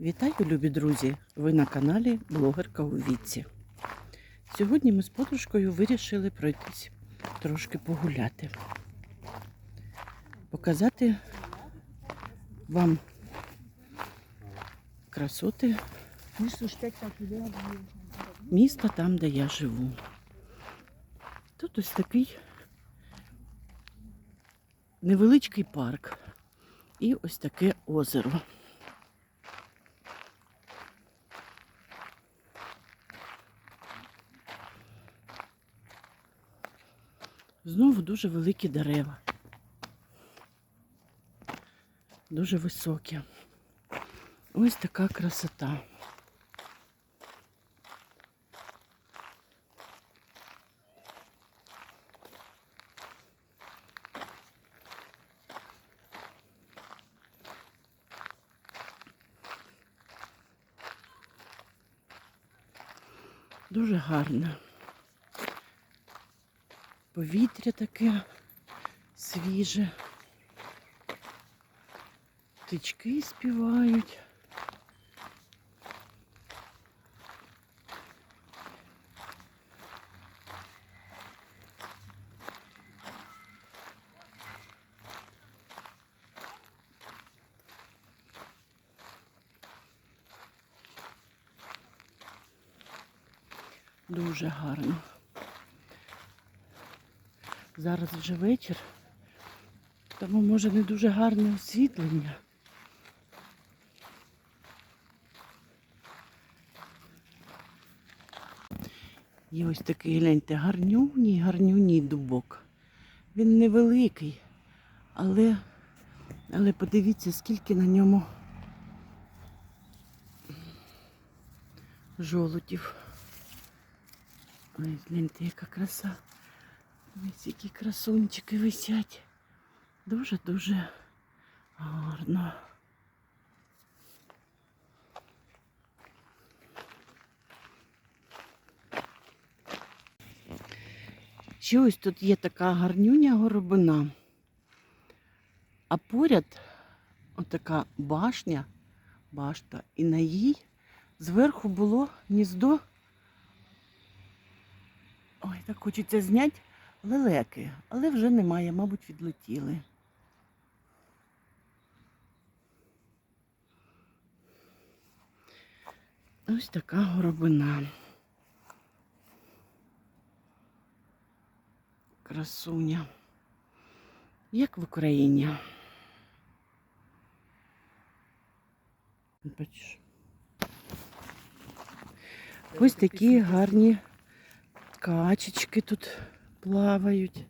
Вітаю, любі друзі! Ви на каналі Блогерка у Віці. Сьогодні ми з подружкою вирішили пройтись трошки погуляти. Показати вам красоти міста там, де я живу. Тут ось такий невеличкий парк і ось таке озеро. Знову дуже великі дерева. Дуже високі. Ось така красота. Дуже гарно. Повітря таке свіже. Птички співають. Дуже гарно. Зараз вже вечір, тому може не дуже гарне освітлення. Є ось такий, гляньте, гарнюній, гарнюній дубок. Він невеликий, але, але подивіться, скільки на ньому жолудів. Ой, гляньте, яка краса. Ось які красунчики висять. Дуже-дуже гарно. Ще ось тут є така гарнюня горобина. А поряд отака башня, башта, і на їй зверху було гніздо. Ой, так хочеться зняти лелеки, але вже немає, мабуть, відлетіли. Ось така горобина. Красуня. Як в Україні. Бачиш. Ось такі гарні качечки тут плавають.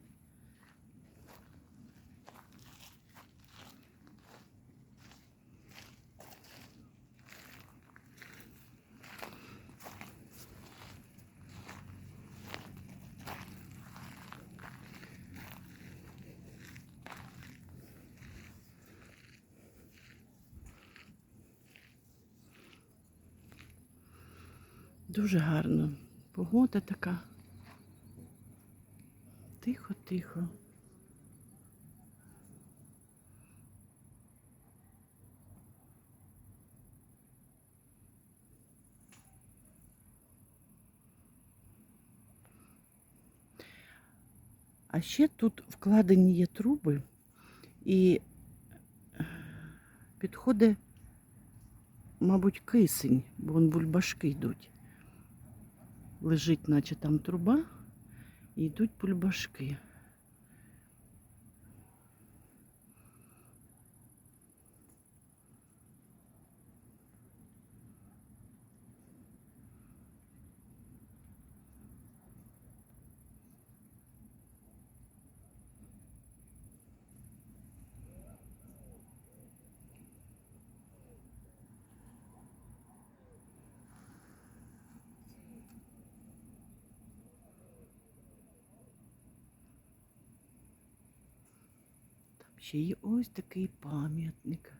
Дуже гарно. Погода така. Тихо, тихо. А ще тут вкладені є труби і підходить, мабуть, кисень, бо вон бульбашки йдуть. Лежить, наче там труба, і йдуть бульбашки. Ще є ось такий пам'ятник.